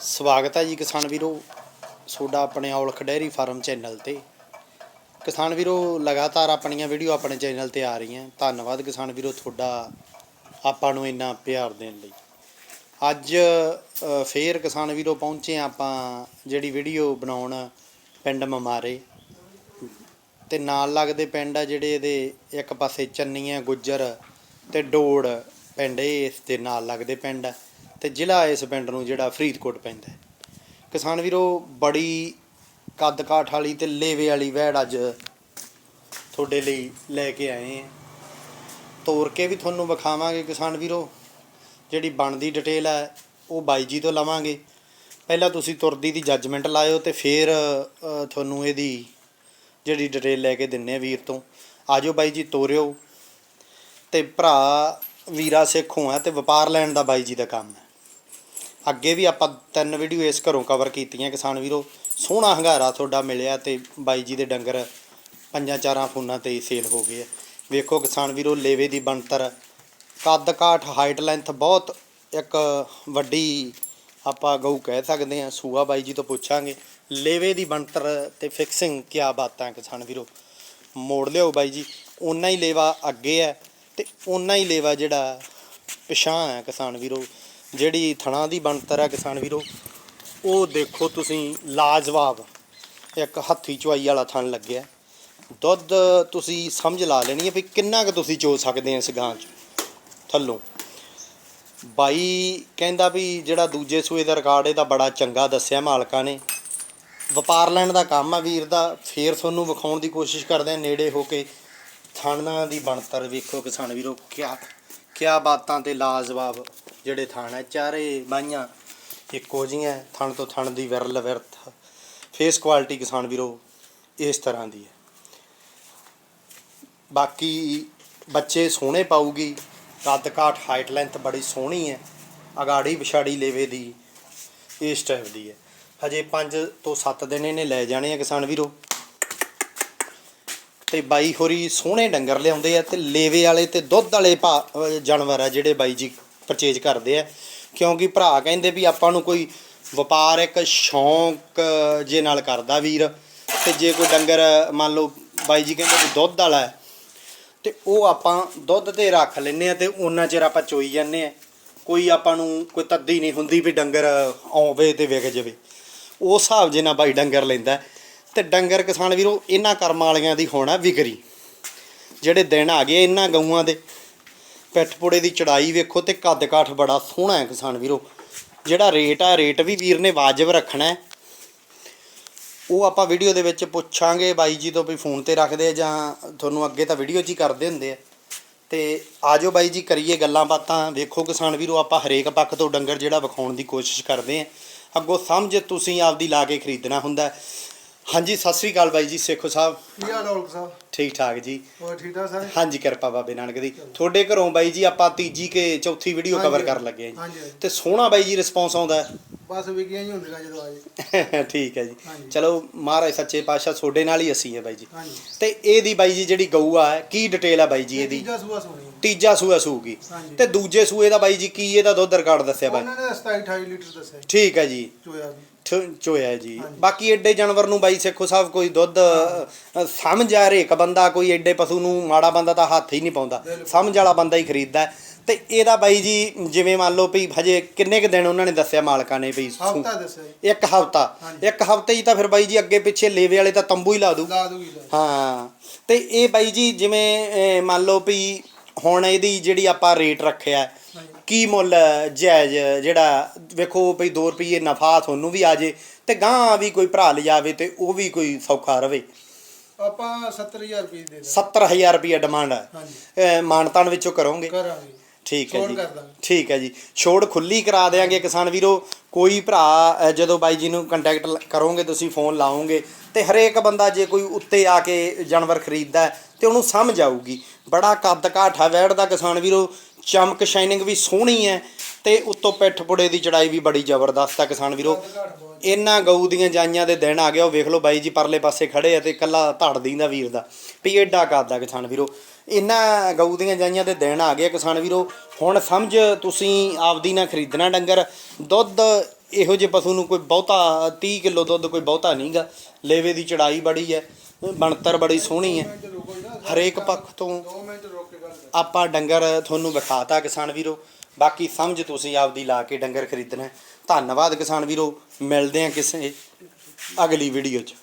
ਸਵਾਗਤ ਹੈ ਜੀ ਕਿਸਾਨ ਵੀਰੋ ਤੁਹਾਡਾ ਆਪਣੇ ਔਲਖ ਡੈਰੀ ਫਾਰਮ ਚੈਨਲ ਤੇ। ਕਿਸਾਨ ਵੀਰੋ ਲਗਾਤਾਰ ਆਪਣੀਆਂ ਵੀਡੀਓ ਆਪਣੇ ਚੈਨਲ ਤੇ ਆ ਰਹੀਆਂ। ਧੰਨਵਾਦ ਕਿਸਾਨ ਵੀਰੋ ਤੁਹਾਡਾ ਆਪਾਂ ਨੂੰ ਇੰਨਾ ਪਿਆਰ ਦੇਣ ਲਈ। ਅੱਜ ਅ, ਫੇਰ ਕਿਸਾਨ ਵੀਰੋ ਪਹੁੰਚੇ ਹਾਂ ਆਪਾਂ ਜਿਹੜੀ ਵੀਡੀਓ ਬਣਾਉਣ ਪਿੰਡ ਮਮਾਰੇ। ਤੇ ਨਾਲ ਲੱਗਦੇ ਪਿੰਡ ਆ ਜਿਹੜੇ ਇਹਦੇ ਇੱਕ ਪਾਸੇ ਚੰਨੀਆਂ ਗੁੱਜਰ ਤੇ ਡੋੜ ਪਿੰਡ ਇਹ ਇਸ ਦੇ ਨਾਲ ਲੱਗਦੇ ਪਿੰਡ ਆ। ਤੇ ਜ਼ਿਲ੍ਹਾ ਇਸ ਪਿੰਡ ਨੂੰ ਜਿਹੜਾ ਫਰੀਦਕੋਟ ਪੈਂਦਾ ਕਿਸਾਨ ਵੀਰੋ, ਬੜੀ ਕੱਦ ਕਾਠ ਵਾਲੀ ਤੇ ਲੇਵੇ ਵਾਲੀ ਵਹਿੜ ਅੱਜ ਤੁਹਾਡੇ ਲਈ ਲੈ ਕੇ ਆਏ ਆ ਤੋਰ ਕੇ ਵੀ ਤੁਹਾਨੂੰ ਵਿਖਾਵਾਂਗੇ ਕਿਸਾਨ ਵੀਰੋ। ਜਿਹੜੀ ਬਣਦੀ ਡਿਟੇਲ ਹੈ, ਉਹ ਬਾਈ ਜੀ ਤੋਂ ਲਵਾਂਗੇ। ਪਹਿਲਾਂ ਤੁਸੀਂ ਤੁਰਦੀ ਦੀ ਜੱਜਮੈਂਟ ਲਾਇਓ ਤੇ ਫਿਰ ਤੁਹਾਨੂੰ ਇਹਦੀ ਜਿਹੜੀ ਡਿਟੇਲ ਲੈ ਕੇ ਦਿੰਨੇ ਆ ਵੀਰ ਤੋਂ। ਆਜੋ ਬਾਈ ਜੀ, ਤੋਰਿਓ। ਤੇ ਭਰਾ ਵੀਰਾ ਸੇਖੋਂ ਆ ਤੇ ਵਪਾਰ ਲੈਣ ਦਾ ਬਾਈ ਜੀ ਦਾ ਕੰਮ ਹੈ। ਅੱਗੇ ਵੀ ਆਪਾਂ ਤਿੰਨ ਵੀਡੀਓ ਇਸ ਘਰੋਂ ਕਵਰ ਕੀਤੀਆਂ ਕਿਸਾਨ ਵੀਰੋ। ਸੋਹਣਾ ਹੰਗਾਰਾ ਤੁਹਾਡਾ ਮਿਲਿਆ ਤੇ ਬਾਈ ਜੀ ਦੇ ਡੰਗਰ ਪੰਜਾਂ ਚਾਰਾਂ ਫੋਨਾਂ ਤੇ ਹੀ ਸੇਲ ਹੋ ਗਏ ਆ। ਵੇਖੋ ਕਿਸਾਨ ਵੀਰੋ, ਲੇਵੇ ਦੀ ਬਣਤਰ, ਕੱਦ ਕਾਠ ਹਾਈਟ ਲੈਂਥ ਬਹੁਤ ਇੱਕ ਵੱਡੀ ਆਪਾਂ ਗਊ ਕਹਿ ਸਕਦੇ ਆ ਸੂਆ ਬਾਈ ਜੀ ਤੋਂ ਪੁੱਛਾਂਗੇ। ਲੇਵੇ ਦੀ ਬਣਤਰ ਤੇ ਫਿਕਸਿੰਗ ਕਿਆ ਬਾਤਾਂ ਕਿਸਾਨ ਵੀਰੋ। ਮੋੜ ਲਿਓ ਬਾਈ ਜੀ, ਓਨਾ ਹੀ ਲੇਵਾ ਅੱਗੇ ਹੈ ਤੇ ਓਨਾ ਹੀ ਲੇਵਾ ਜਿਹੜਾ ਪਿਛਾਂ ਹੈ ਕਿਸਾਨ ਵੀਰੋ। ਜਿਹੜੀ ਥਣਾ ਦੀ ਬਣਤਰ ਹੈ ਕਿਸਾਨ ਵੀਰੋ, ਉਹ ਦੇਖੋ ਤੁਸੀਂ ਲਾਜਵਾਬ ਇੱਕ ਹੱਥੀ ਚੁਆਈ ਵਾਲਾ ਥਣ ਲੱਗਿਆ। ਦੁੱਧ ਤੁਸੀਂ ਸਮਝ ਲਾ ਲੈਣੀ ਹੈ ਵੀ ਕਿੰਨਾ ਕੁ ਤੁਸੀਂ ਚੋ ਸਕਦੇ ਆ ਇਸ ਗਾਂ ਚ, ਥੱਲੋਂ। ਬਾਈ ਕਹਿੰਦਾ ਵੀ ਜਿਹੜਾ ਦੂਜੇ ਸੂਏ ਦਾ ਰਿਕਾਰਡ, ਇਹਦਾ ਬੜਾ ਚੰਗਾ ਦੱਸਿਆ ਮਾਲਕਾਂ ਨੇ। ਵਪਾਰ ਲੈਣ ਦਾ ਕੰਮ ਆ ਵੀਰ ਦਾ, ਫੇਰ ਤੁਹਾਨੂੰ ਵਿਖਾਉਣ ਦੀ ਕੋਸ਼ਿਸ਼ ਕਰਦੇ ਆ ਨੇੜੇ ਹੋ ਕੇ। ਥਾਣਾ ਦੀ ਬਣਤਰ ਵੇਖੋ ਕਿਸਾਨ ਵੀਰੋ, ਕਿਆ ਕਿਆ ਬਾਤਾਂ ਤੇ ਲਾਜਵਾਬ ਜਿਹੜੇ ਥਾਣ ਹੈ, ਚਾਰੇ ਬਾਈਆਂ ਇੱਕੋ ਜੀਆਂ ਥਣ ਤੋਂ ਥਣ ਦੀ ਵਿਰਲ ਵਿਰਥ। ਫੇਸ ਕੁਆਲਿਟੀ ਕਿਸਾਨ ਵੀਰੋ ਇਸ ਤਰ੍ਹਾਂ ਦੀ ਹੈ। ਬਾਕੀ ਬੱਚੇ ਸੋਹਣੇ ਪਾਊਗੀ, ਕੱਦ ਕਾਠ ਹਾਈਟ ਲੈਂਥ ਬੜੀ ਸੋਹਣੀ ਹੈ, ਅਗਾੜੀ ਵਿਛਾੜੀ ਲੇਵੇ ਦੀ ਇਸ ਟਾਈਪ ਦੀ ਹੈ। ਹਜੇ 5 ਤੋਂ 7 ਦਿਨ ਇਹਨੇ ਲੈ ਜਾਣੇ ਆ ਕਿਸਾਨ ਵੀਰੋ। ਤੇ ਬਾਈ ਹੋਰੀ ਸੋਹਣੇ ਡੰਗਰ ਲਿਆਉਂਦੇ ਆ ਤੇ ਲੇਵੇ ਵਾਲੇ ਤੇ ਦੁੱਧ ਵਾਲੇ ਭਾ ਜਾਨਵਰ ਆ ਜਿਹੜੇ ਬਾਈ ਜੀ। ਪਰਚੇਜ ਕਰਦੇ ਆ, ਕਿਉਂਕਿ ਭਰਾ ਕਹਿੰਦੇ ਵੀ ਆਪਾਂ ਨੂੰ ਕੋਈ ਵਪਾਰ ਇੱਕ ਸ਼ੌਂਕ, ਜੇ ਨਾਲ ਕਰਦਾ ਵੀਰ, ਤੇ ਜੇ ਕੋਈ ਡੰਗਰ, ਮੰਨ ਲਓ ਬਾਈ ਜੀ ਕਹਿੰਦੇ ਵੀ ਦੁੱਧ ਵਾਲਾ ਹੈ, ਤੇ ਉਹ ਆਪਾਂ ਦੁੱਧ ਤੇ ਰੱਖ ਲੈਨੇ ਆ ਤੇ ਉਹਨਾਂ ਚਿਰ ਆਪਾਂ ਚੋਈ ਜਾਂਦੇ ਆ। ਕੋਈ ਆਪਾਂ ਨੂੰ ਕੋਈ ਤੱਦੀ ਨਹੀਂ ਹੁੰਦੀ ਵੀ ਡੰਗਰ ਆਵੇ ਤੇ ਵਿਕ ਜਾਵੇ। ਉਸ ਹਿਸਾਬ ਜੇ ਨਾ ਬਾਈ ਡੰਗਰ ਲੈਂਦਾ ਤੇ ਡੰਗਰ ਕਿਸਾਨ ਵੀਰੋ, ਇਹਨਾਂ ਕਰਮਾਂ ਵਾਲਿਆਂ ਦੀ ਹੋਣਾ ਵਿਕਰੀ। ਜਿਹੜੇ ਦਿਨ ਆ ਗਏ ਇਹਨਾਂ ਗਊਆਂ ਦੇ ਪਿੱਠ ਪੁੜੇ ਦੀ ਚੜਾਈ ਵੇਖੋ ਤੇ ਕੱਦ ਕਾਠ ਬੜਾ ਸੋਹਣਾ ਹੈ ਕਿਸਾਨ ਵੀਰੋ। ਜਿਹੜਾ ਰੇਟ ਆ, ਰੇਟ ਵੀ ਵੀਰ ਨੇ ਵਾਜਬ ਰੱਖਣਾ ਉਹ ਆਪਾਂ ਵੀਡੀਓ ਦੇ ਵਿੱਚ ਪੁੱਛਾਂਗੇ ਬਾਈ ਜੀ ਤੋਂ ਵੀ ਫੋਨ ਤੇ ਰੱਖਦੇ ਆ ਜਾਂ ਤੁਹਾਨੂੰ ਅੱਗੇ ਤਾਂ ਵੀਡੀਓ 'ਚ ਹੀ ਕਰਦੇ ਹੁੰਦੇ ਆ। ਤੇ ਆਜੋ ਬਾਈ ਜੀ ਕਰੀਏ ਗੱਲਾਂ ਬਾਤਾਂ। ਵੇਖੋ ਕਿਸਾਨ ਵੀਰੋ, ਆਪਾਂ ਹਰੇਕ ਪੱਖ ਤੋਂ ਡੰਗਰ ਜਿਹੜਾ ਵਿਖਾਉਣ ਦੀ ਕੋਸ਼ਿਸ਼ ਕਰਦੇ ਆ। ਅੱਗੋਂ ਸਮਝ ਤੁਸੀਂ ਆਪਦੀ ਲਾ ਕੇ ਖਰੀਦਣਾ ਹੁੰਦਾ ਹਾਂਜੀ ਸਤਿ ਸ੍ਰੀ ਅਕਾਲ ਬਾਈ ਜੀ ਸੇਖੋ ਸਾਹਿਬ। ਕੀ ਹਾਲ ਔਲਖ ਸਾਹਿਬ? ਠੀਕ ਠਾਕ ਜੀ। ਹੋਰ ਠੀਕ ਠਾਕ ਸਾਰੇ? ਹਾਂਜੀ ਕਿਰਪਾ ਬਾਬੇ ਨਾਨਕ ਦੀ। ਤੁਹਾਡੇ ਘਰੋਂ ਬਾਈ ਜੀ ਆਪਾਂ ਤੀਜੀ ਕੇ ਚੌਥੀ ਵੀਡੀਓ ਕਵਰ ਕਰਨ ਲੱਗੇ ਆ ਜੀ। ਤੇ ਸੋਹਣਾ ਬਾਈ ਜੀ ਰਿਸਪੌਂਸ ਆਉਂਦਾ ਹੈ। ਬਸ ਵਿਕੀਆਂ ਹੀ ਹੁੰਦੀਆਂ ਜਦੋਂ ਆਜੇ ਠੀਕ ਹੈ ਜੀ। ਚਲੋ ਮਹਾਰਾਜ ਸੱਚੇ ਪਾਤਸ਼ਾਹ ਤੁਹਾਡੇ ਨਾਲ ਹੀ ਅਸੀਂ ਹੈ ਬਾਈ ਜੀ। ਤੇ ਇਹਦੀ ਬਾਈ ਜੀ ਜਿਹੜੀ ਗਊ ਆ ਕੀ ਡਿਟੇਲ ਆ ਬਾਈ ਜੀ ਇਹ ਇਹਦੀ? ਤੀਜਾ ਸੂਆ ਸੋਣੀ ਤੀਜਾ ਸੂਆ ਸੂਗੀ। ਤੇ ਦੂਜੇ ਸੂਏ ਦਾ ਬਾਈ ਜੀ ਕੀ ਇਹਦਾ ਦੁੱਧ ਰਿਕਾਰਡ ਦੱਸਿਆ ਬਾਈ? ਉਹਨਾਂ ਨੇ 27 28 ਲੀਟਰ ਦੱਸਿਆ ਠੀਕ ਹੈ ਜੀ। ਠ- ਚੋਇਆ ਜੀ। ਬਾਕੀ ਐਡੇ ਜਾਨਵਰ ਨੂੰ ਬਾਈ ਸੇਖੋ ਸਾਹਿਬ ਕੋਈ ਦੁੱਧ ਅ, ਸਮਝ ਆ ਹਰੇਕ ਬੰਦਾ ਕੋਈ ਐਡੇ ਪਸ਼ੂ ਨੂੰ ਮਾੜਾ ਬੰਦਾ ਤਾਂ ਹੱਥ ਹੀ ਨਹੀਂ ਪਾਉਂਦਾ। ਸਮਝ ਵਾਲਾ ਬੰਦਾ ਹੀ ਖਰੀਦਦਾ ਹੈ। ਤੇ ਇਹਦਾ ਬਾਈ ਜੀ ਜਿਵੇਂ ਮੰਨ ਲਓ ਵੀ ਹਜੇ ਕਿੰਨੇ ਕੁ ਦਿਨ ਉਹਨਾਂ ਨੇ ਦੱਸਿਆ ਮਾਲਕਾਂ ਨੇ ਵੀ ਸੂ- ਹਫਤਾ ਦੱਸਿਆ ਜੀ ਇੱਕ ਹਫਤਾ। ਇੱਕ ਹਫ਼ਤੇ ਹੀ ਤਾਂ ਫਿਰ ਬਾਈ ਜੀ ਅੱਗੇ ਪਿੱਛੇ ਲੇਵੇ ਵਾਲੇ ਤਾਂ ਤੰਬੂ ਹੀ ਲਾ ਦੂ ਲਾ ਦੂਗੀ ਲਾ ਹਾਂ ਤੇ ਇਹ ਬਾਈ ਜੀ ਜਿਵੇਂ ਅਹ, ਮੰਨ ਲਓ ਵੀ ਹੁਣ ਇਹਦੀ ਜਿਹੜੀ ਆਪਾਂ ਰੇਟ ਰੱਖਿਆ ਹੈ। ਕੀ ਮੁੱਲ ਜਾਇਜ਼ ਜਿਹੜਾ ਵੇਖੋ ਵੀ 2 ਰੁਪਏ ਨਫਾ ਤੁਹਾਨੂੰ ਵੀ ਆ ਜੇ ਤੇ ਗਾਂ ਵੀ ਕੋਈ ਭਰਾ ਲਿਜਾਵੇ ਤੇ ਉਹ ਵੀ ਕੋਈ ਸੌਖਾ ਰਵੇ। ਆਪਾਂ 70000 ਰੁਪਏ ਦੇ ਦਾਂਗੇ। 70000 ਰੁਪਏ ਡਿਮਾਂਡ ਹੈ। ਮਾਨਤਾਨ ਵਿੱਚੋਂ ਕਰੋਗੇ। ਕਰਾਂਗੇ। ਠੀਕ ਹੈ ਜੀ। ਠੀਕ ਹੈ ਜੀ। ਛੋੜ ਖੁੱਲੀ ਕਰਾ ਦੇਾਂਗੇ ਕਿਸਾਨ ਵੀਰੋ। ਕੋਈ ਭਰਾ ਜਦੋਂ ਬਾਈ ਜੀ ਨੂੰ ਕੰਟੈਕਟ ਕਰੋਗੇ ਤੁਸੀਂ ਫੋਨ ਲਾਓਗੇ ਤੇ ਹਰੇਕ ਬੰਦਾ ਜੇ ਕੋਈ ਉੱਤੇ ਆ ਕੇ ਜਾਨਵਰ ਖਰੀਦਦਾ ਤੇ ਉਹਨੂੰ ਸਮਝ ਆਊਗੀ। ਬੜਾ ਕੱਦ ਕਾਠਾ ਵੈੜ ਦਾ ਕਿਸਾਨ ਵੀਰੋ। ਚਮਕ ਸ਼ਾਈਨਿੰਗ ਵੀ ਸੋਹਣੀ ਹੈ ਤੇ ਉੱਤੋਂ ਪਿੱਠ ਪੁੜੇ ਦੀ ਚੜਾਈ ਵੀ ਬੜੀ ਜ਼ਬਰਦਸਤ ਆ ਕਿਸਾਨ ਵੀਰੋ। ਇਹਨਾਂ ਗਊ ਦੀਆਂ ਜਾਈਆਂ ਦੇ ਦਿਨ ਆ ਗਿਆ ਉਹ ਵੇਖ ਲਓ ਬਾਈ ਜੀ ਪਰਲੇ ਪਾਸੇ ਖੜੇ ਆ ਤੇ ਕੱਲਾ ਧੜ ਦੀਂਦਾ ਵੀਰ ਦਾ ਵੀ ਏਡਾ ਕਰਦਾ ਕਿਸਾਨ ਵੀਰੋ। ਇਹਨਾਂ ਗਊ ਦੀਆਂ ਜਾਈਆਂ ਦੇ ਦਿਨ ਆ ਗਿਆ ਕਿਸਾਨ ਵੀਰੋ। ਹੁਣ ਸਮਝ ਤੁਸੀਂ ਆਪਦੀ ਨਾ ਖਰੀਦਣਾ ਡੰਗਰ, ਦੁੱਧ ਇਹੋ ਜਿਹੇ ਪਸ਼ੂ ਨੂੰ ਕੋਈ ਬਹੁਤਾ 30 ਕਿਲੋ ਦੁੱਧ ਕੋਈ ਬਹੁਤਾ ਨਹੀਂਗਾ ਲੇਵੇ ਦੀ ਚੜਾਈ ਬੜੀ ਹੈ, ਬਣਤਰ ਬੜੀ ਸੋਹਣੀ ਹੈ, ਹਰੇਕ ਪੱਖ ਤੋਂ। 2 ਮਿੰਟ ਰੁਕ ਆਪਾਂ ਡੰਗਰ ਤੁਹਾਨੂੰ ਵਿਖਾਤਾ ਕਿਸਾਨ ਵੀਰੋ। ਬਾਕੀ ਸਮਝ ਤੁਸੀਂ ਆਪਦੀ ਲਾ ਕੇ ਡੰਗਰ ਖਰੀਦਣਾ। ਧੰਨਵਾਦ ਕਿਸਾਨ ਵੀਰੋ। ਮਿਲਦੇ ਆ ਕਿਸੇ ਅਗਲੀ ਵੀਡੀਓ 'ਚ।